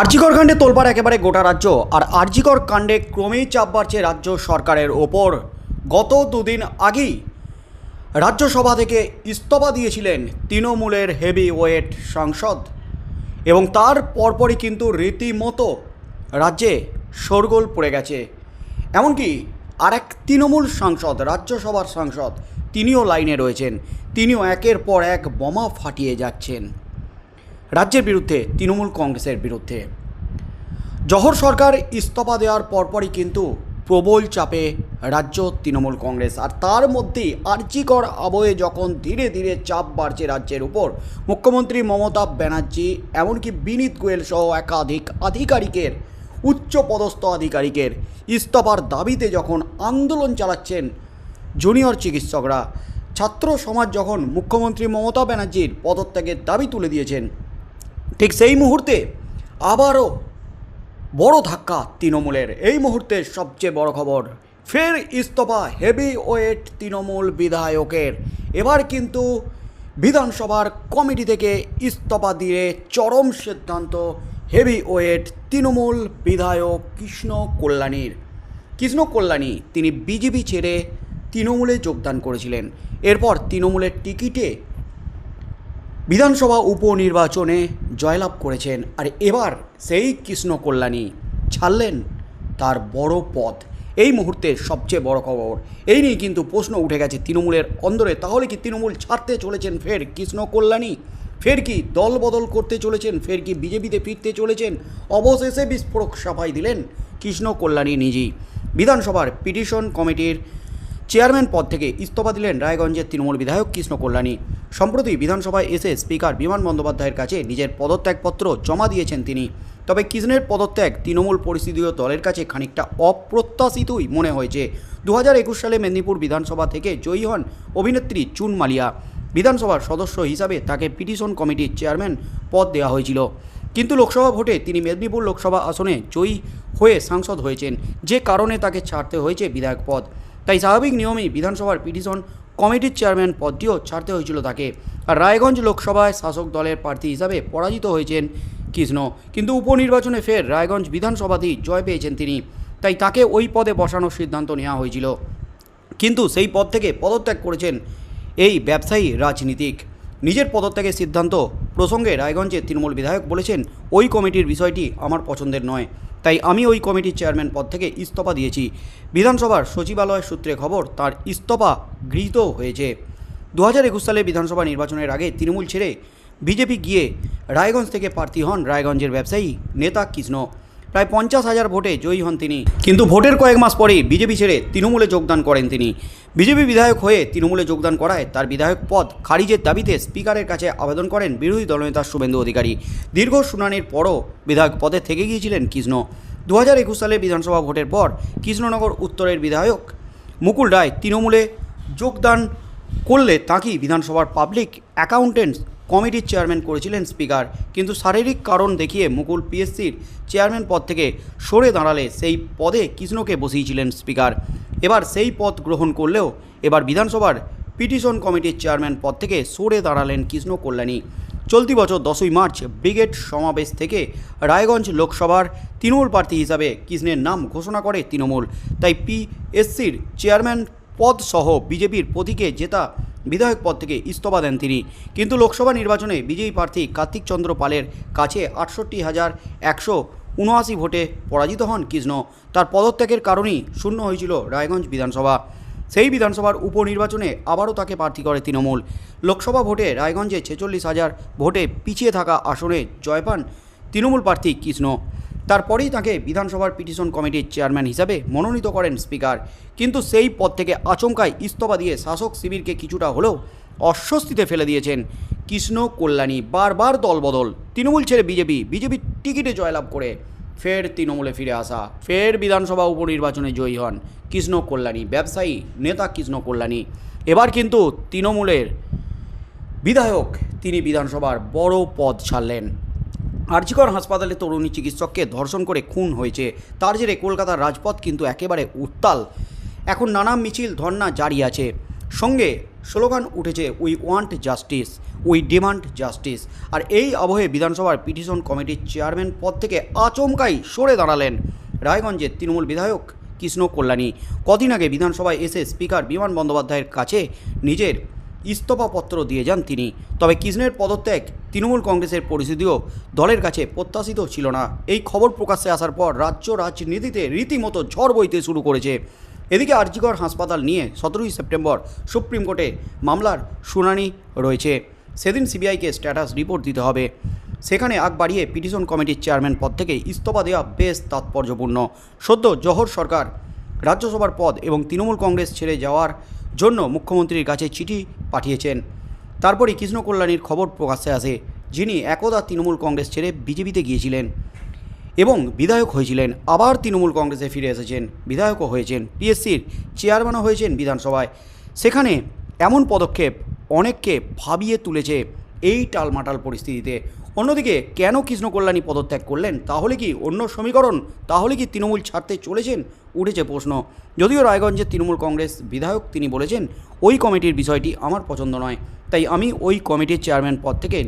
আরজিকর কাণ্ডে তোলপাড় একেবারে গোটা রাজ্য, আর আরজিকর কাণ্ডে ক্রমেই চাপ বাড়ছে রাজ্য সরকারের ওপর। গত দুদিন আগেই রাজ্যসভা থেকে ইস্তফা দিয়েছিলেন তৃণমূলের হেভি ওয়েট সাংসদ এবং তার পরপরই কিন্তু রীতিমতো রাজ্যে শোরগোল পড়ে গেছে। এমনকি আর এক তৃণমূল সাংসদ, রাজ্যসভার সাংসদ, তিনিও লাইনে রয়েছেন। তিনিও একের পর এক বোমা ফাটিয়ে যাচ্ছেন। রাজ্যের বিরুদ্ধে তৃণমূল কংগ্রেসের বিরুদ্ধে। জহর সরকার ইস্তফা দেওয়ার পরপরই কিন্তু প্রবল চাপে রাজ্য তৃণমূল কংগ্রেস। আর তার মধ্যেই আর্জিকর আবহে যখন ধীরে ধীরে চাপ বাড়ছে রাজ্যের উপর, মুখ্যমন্ত্রী মমতা ব্যানার্জি এমনকি বিনীত গোয়েল সহ একাধিক আধিকারিকের, উচ্চ পদস্থ আধিকারিকের ইস্তফার দাবিতে যখন আন্দোলন চালাচ্ছেন জুনিয়র চিকিৎসকরা, ছাত্র সমাজ যখন মুখ্যমন্ত্রী মমতা ব্যানার্জির পদত্যাগের দাবি তুলে দিয়েছেন ঠিক সেই মুহূর্তে আবারও বড় ধাক্কা তৃণমূলের। এই মুহূর্তে সবচেয়ে বড় খবর, ফের ইস্তফা হেভি ওয়েট তৃণমূল বিধায়কের। এবার কিন্তু বিধানসভার কমিটি থেকে ইস্তফা দিয়ে চরম সিদ্ধান্ত হেভি ওয়েট তৃণমূল বিধায়ক কৃষ্ণ কল্যাণীর। কৃষ্ণ কল্যাণী, তিনি বিজেপি ছেড়ে তৃণমূলে যোগদান করেছিলেন। এরপর তৃণমূলের টিকিটে বিধানসভা উপনির্বাচনে জয়লাভ করেছেন, আর এবার সেই কৃষ্ণ কল্যাণী ছাড়লেন তার বড় পথ এই মুহূর্তে সবচেয়ে বড় খবর। এই নিয়ে কিন্তু প্রশ্ন উঠে গেছে তৃণমূলের অন্দরে। তাহলে কি তৃণমূল ছাড়তে চলেছেন ফের কৃষ্ণ কল্যাণী ফের কি দল বদল করতে চলেছেন? ফের কি বিজেপিতে ফিরতে চলেছেন? অবশেষে বিস্ফোরক সাফাই দিলেন কৃষ্ণ কল্যাণী নিজেই। বিধানসভার পিটিশন কমিটির চেয়ারম্যান পদ থেকে ইস্তফা দিলেন রায়গঞ্জের তৃণমূল বিধায়ক কৃষ্ণ কল্যাণী সম্প্রতি বিধানসভায় এসে স্পিকার বিমান বন্দ্যোপাধ্যায়ের কাছে নিজের পদত্যাগপত্র জমা দিয়েছেন তিনি। তবে কৃষ্ণের পদত্যাগ তৃণমূল পরিস্থিতিও দলের কাছে খানিকটা অপ্রত্যাশিতই মনে হয়েছে। দু একুশ সালে মেদিনীপুর বিধানসভা থেকে জয়ী হন অভিনেত্রী চুন মালিয়া। বিধানসভার সদস্য হিসাবে তাকে পিটিশন কমিটির চেয়ারম্যান পদ দেওয়া হয়েছিল। কিন্তু লোকসভা ভোটে তিনি মেদিনীপুর লোকসভা আসনে জয়ী হয়ে সাংসদ হয়েছেন, যে কারণে তাকে ছাড়তে হয়েছে বিধায়ক পদ। তাই স্বাভাবিক নিয়মেই বিধানসভার পিটিশন কমিটির চেয়ারম্যান পদটিও ছাড়তে হয়েছিল তাকে। আর রায়গঞ্জ লোকসভায় শাসক দলের প্রার্থী হিসাবে পরাজিত হয়েছেন কৃষ্ণ। কিন্তু উপনির্বাচনে ফের রায়গঞ্জ বিধানসভাতেই জয় পেয়েছেন তিনি। তাই তাকে ওই পদে বসানোর সিদ্ধান্ত নেওয়া হয়েছিল। কিন্তু সেই পদ থেকে পদত্যাগ করেছেন এই ব্যবসায়ী রাজনীতিক। নিজের পদত্যাগের সিদ্ধান্ত প্রসঙ্গে রায়গঞ্জের তৃণমূল বিধায়ক বলেছেন, ওই কমিটির বিষয়টি আমার পছন্দের নয়। তাই আমি ওই কমিটির চেয়ারম্যান পদ থেকে ইস্তফা দিয়েছি। বিধানসভার সচিবালয় সূত্রে খবর, তার ইস্তফা গৃহীত হয়েছে। দু হাজার একুশ সালে বিধানসভা নির্বাচনের আগে তৃণমূল ছেড়ে বিজেপি গিয়ে রায়গঞ্জ থেকে প্রার্থী হন রায়গঞ্জের ব্যবসায়ী নেতা কৃষ্ণ। প্রায় পঞ্চাশ হাজার ভোটে জয়ী হন তিনি। কিন্তু ভোটের কয়েক মাস পরেই বিজেপি ছেড়ে তৃণমূলে যোগদান করেন তিনি। বিজেপি বিধায়ক হয়ে তৃণমূলে যোগদান করায় তার বিধায়ক পদ খারিজের দাবিতে স্পিকারের কাছে আবেদন করেন বিরোধী দলনেতা শুভেন্দু অধিকারী। দীর্ঘ শুনানির পরও বিধায়ক পদে থেকে গিয়েছিলেন কৃষ্ণ। দু হাজার একুশ সালে বিধানসভা ভোটের পর কৃষ্ণনগর উত্তরের বিধায়ক মুকুল রায় তৃণমূলে যোগদান করলে তাঁকেই বিধানসভার পাবলিক অ্যাকাউন্টেন্টস কমিটির চেয়ারম্যান করেছিলেন স্পিকার কিন্তু শারীরিক কারণ দেখিয়ে মুকুল পিএসসির চেয়ারম্যান পদ থেকে সরে দাঁড়ালে সেই পদে কৃষ্ণকে বসিয়েছিলেন স্পিকার এবার সেই পদ গ্রহণ করলেও এবার বিধানসভার পিটিশন কমিটির চেয়ারম্যান পদ থেকে সরে দাঁড়ালেন কৃষ্ণ কল্যাণী। চলতি বছর দশই মার্চ ব্রিগেড সমাবেশ থেকে রায়গঞ্জ লোকসভার তৃণমূল প্রার্থী হিসাবে কৃষ্ণের নাম ঘোষণা করে তৃণমূল। তাই পিএসসির চেয়ারম্যান পদ সহ বিজেপির প্রতীকে জেতা বিধায়ক পদ থেকে ইস্তফা দেন তিনি। কিন্তু লোকসভা নির্বাচনে বিজয়ী প্রার্থী কার্তিক চন্দ্র পালের কাছে আটষট্টি হাজার একশো উনআশি ভোটে পরাজিত হন কৃষ্ণ। তার পদত্যাগের কারণেই শূন্য হয়েছিল রায়গঞ্জ বিধানসভা। সেই বিধানসভার উপনির্বাচনে আবারও তাকে প্রার্থী করে তৃণমূল। লোকসভা ভোটে রায়গঞ্জে ছেচল্লিশ হাজার ভোটে পিছিয়ে থাকা আসনে জয় পান তৃণমূল প্রার্থী কৃষ্ণ। তারপরেই তাকে বিধানসভার পিটিশন কমিটির চেয়ারম্যান হিসাবে মনোনীত করেন স্পিকার। কিন্তু সেই পদ থেকে আচমকায় ইস্তফা দিয়ে শাসক শিবিরকে কিছুটা হলেও অস্বস্তিতে ফেলে দিয়েছেন কৃষ্ণ কল্যাণী। বারবার দলবদল, তৃণমূল ছেড়ে বিজেপি বিজেপির টিকিটে জয়লাভ করে ফের তৃণমূলে ফিরে আসা, ফের বিধানসভা উপনির্বাচনে জয়ী হন কৃষ্ণ কল্যাণী, ব্যবসায়ী নেতা কৃষ্ণ কল্যাণী। এবার কিন্তু তৃণমূলের বিধায়ক তিনি বিধানসভার বড় পদ ছাড়লেন। আরজিকর হাসপাতালে তরুণী চিকিৎসককে ধর্ষণ করে খুন হয়েছে। তার জেরে কলকাতার রাজপথ কিন্তু একেবারে উত্তাল। এখন নানা মিছিল ধর্না জারি আছে। সঙ্গে স্লোগান উঠেছে we want justice we demand justice আর এই আবহে বিধানসভার পিটিশন কমিটির চেয়ারম্যান পদ থেকে আচমকাই সরে দাঁড়ালেন রায়গঞ্জের তৃণমূল বিধায়ক কৃষ্ণ কল্যাণী। কদিন আগে বিধানসভায় এসে স্পিকার বিমান বন্দ্যোপাধ্যায়ের কাছে নিজের ইস্তফাপত্র দিয়ে যান তিনি। তবে কৃষ্ণের পদত্যাগ তৃণমূল কংগ্রেসের পরিস্থিতিও দলের কাছে প্রত্যাশিত ছিল না। এই খবর প্রকাশ্যে আসার পর রাজ্য রাজনীতিতে রীতিমতো ঝড় বইতে শুরু করেছে। এদিকে আরজিগড় হাসপাতাল নিয়ে সতেরোই সেপ্টেম্বর সুপ্রিম কোর্টে মামলার শুনানি রয়েছে। সেদিন সিবিআইকে স্ট্যাটাস রিপোর্ট দিতে হবে। সেখানে আগ বাড়িয়ে পিটিশন কমিটির চেয়ারম্যান পদ থেকে ইস্তফা দেওয়া বেশ তাৎপর্যপূর্ণ। সদ্য জহর সরকার রাজ্যসভার পদ এবং তৃণমূল কংগ্রেস ছেড়ে যাওয়ার জন্য মুখ্যমন্ত্রীর কাছে চিঠি পাঠিয়েছেন। তারপরই কৃষ্ণকল্যাণীর খবর প্রকাশ্যে আসে, যিনি একদা তৃণমূল কংগ্রেস ছেড়ে বিজেপিতে গিয়েছিলেন এবং বিধায়ক হয়েছিলেন। আবার তৃণমূল কংগ্রেসে ফিরে এসেছেন, বিধায়কও হয়েছেন, পিএসসির চেয়ারম্যানও হয়েছেন বিধানসভায়। সেখানে এমন পদক্ষেপ অনেককে ভাবিয়ে তুলেছে এই টালমাটাল পরিস্থিতিতে। অন্যদিকে, কেন কৃষ্ণ কল্যাণী পদত্যাগ করলেন? তাহলে কি অন্য সমীকরণ? তাহলে কি তৃণমূল ছাড়তে চলেছেন? উঠেছে প্রশ্ন। যদিও রায়গঞ্জের তৃণমূল কংগ্রেস বিধায়ক তিনি বলেছেন, ওই কমিটির বিষয়টি আমার পছন্দ নয়। তাই আমি ওই কমিটির চেয়ারম্যান পদ থেকে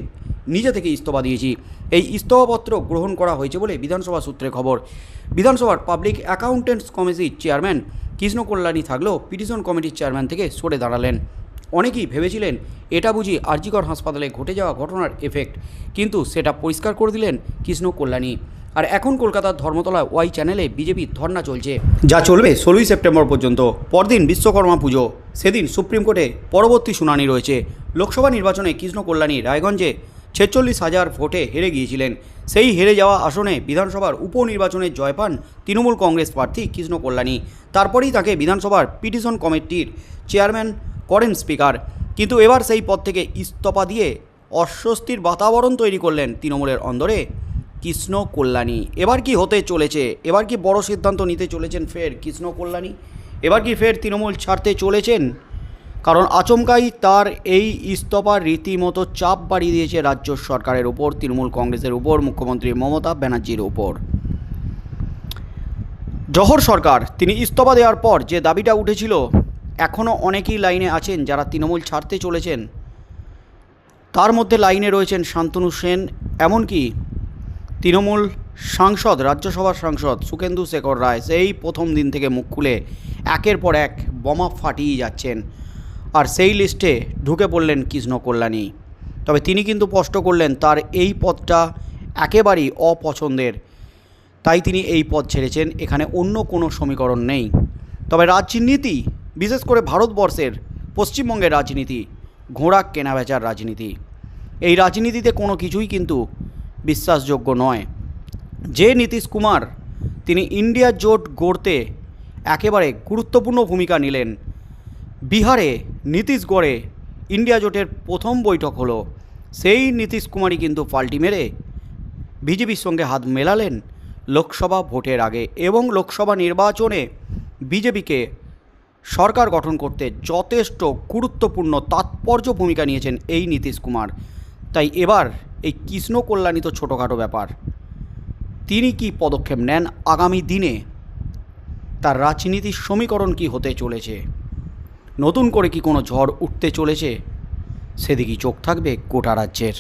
নিজে থেকে ইস্তফা দিয়েছি। এই ইস্তফাপত্র গ্রহণ করা হয়েছে বলে বিধানসভা সূত্রে খবর। বিধানসভার পাবলিক অ্যাকাউন্টেন্টস কমিটির চেয়ারম্যান কৃষ্ণ কল্যাণী থাকলেও পিটিশন কমিটির চেয়ারম্যান থেকে সরে দাঁড়ালেন। অনেকেই ভেবেছিলেন এটা বুঝি আরজিকর হাসপাতালে ঘটে যাওয়া ঘটনার এফেক্ট কিন্তু সেটা পরিষ্কার করে দিলেন কৃষ্ণ কল্যাণী আর এখন কলকাতার ধর্মতলা ওয়াই চ্যানেলে বিজেপির ধর্না চলছে। যা চলবে ষোলোই সেপ্টেম্বর পর্যন্ত। পরদিন বিশ্বকর্মা পুজো। সেদিন সুপ্রিম কোর্টে পরবর্তী শুনানি রয়েছে। লোকসভা নির্বাচনে কৃষ্ণ কল্যাণী রায়গঞ্জে ছেচল্লিশ হাজার ভোটে হেরে গিয়েছিলেন। সেই হেরে যাওয়া আসনে বিধানসভার উপনির্বাচনে জয় পান তৃণমূল কংগ্রেস প্রার্থী কৃষ্ণ কল্যাণী তারপরেই তাকে বিধানসভার পিটিশন কমিটির চেয়ারম্যান করেন স্পিকার। কিন্তু এবার সেই পদ থেকে ইস্তফা দিয়ে অস্বস্তির বাতাবরণ তৈরি করলেন তৃণমূলের অন্দরে কৃষ্ণ কল্যাণী। এবার কি হতে চলেছে? এবার কি বড় সিদ্ধান্ত নিতে চলেছেন ফের কৃষ্ণ কল্যাণী? এবার কি ফের তৃণমূল ছাড়তে চলেছেন? কারণ আচমকাই তার এই ইস্তফার রীতিমতো চাপ বাড়িয়ে দিয়েছে রাজ্য সরকারের উপর, তৃণমূল কংগ্রেসের উপর, মুখ্যমন্ত্রী মমতা ব্যানার্জির উপর। জহর সরকার, তিনি ইস্তফা দেওয়ার পর যে দাবিটা উঠেছিল এখনও অনেকেই লাইনে আছেন যারা তৃণমূল ছাড়তে চলেছেন। তার মধ্যে লাইনে রয়েছেন শান্তনু সেন, এমনকি তৃণমূল সাংসদ, রাজ্যসভার সাংসদ সুকেন্দু শেখর রায়, সেই প্রথম দিন থেকে মুখ খুলে একের পর এক বোমা ফাটিয়ে যাচ্ছেন আর সেই লিস্টে ঢুকে পড়লেন কৃষ্ণ কল্যাণী তবে তিনি কিন্তু স্পষ্ট করলেন, তার এই পদটা একেবারেই অপছন্দের। তাই তিনি এই পদ ছেড়েছেন, এখানে অন্য কোনো সমীকরণ নেই। তবে রাজনীতি বিশেষ করে ভারতবর্ষের পশ্চিমবঙ্গের রাজনীতি, ঘোড়া কেনাবেচার রাজনীতি। এই রাজনীতিতে কোনো কিছুই কিন্তু বিশ্বাসযোগ্য নয়। যে নীতিশ কুমার, তিনি ইন্ডিয়া জোট গড়তে একেবারে গুরুত্বপূর্ণ ভূমিকা নিলেন। বিহারে নীতিশগড়ে ইন্ডিয়া জোটের প্রথম বৈঠক হলো। সেই নীতিশ কুমারই কিন্তু পাল্টি মেরে বিজেপির সঙ্গে হাত মেলালেন লোকসভা ভোটের আগে এবং লোকসভা নির্বাচনে বিজেপিকে সরকার গঠন করতে যথেষ্ট গুরুত্বপূর্ণ তাৎপর্য ভূমিকা নিয়েছেন এই নীতিশ কুমার। তাই এবার এই কৃষ্ণ কল্যাণী তো ছোটোখাটো ব্যাপার। তিনি কি পদক্ষেপ নেন আগামী দিনে? তার রাজনীতির সমীকরণ কি হতে চলেছে? নতুন করে কি কোনো ঝড় উঠতে চলেছে? সেদিকেই চোখ থাকবে গোটা রাজ্যের।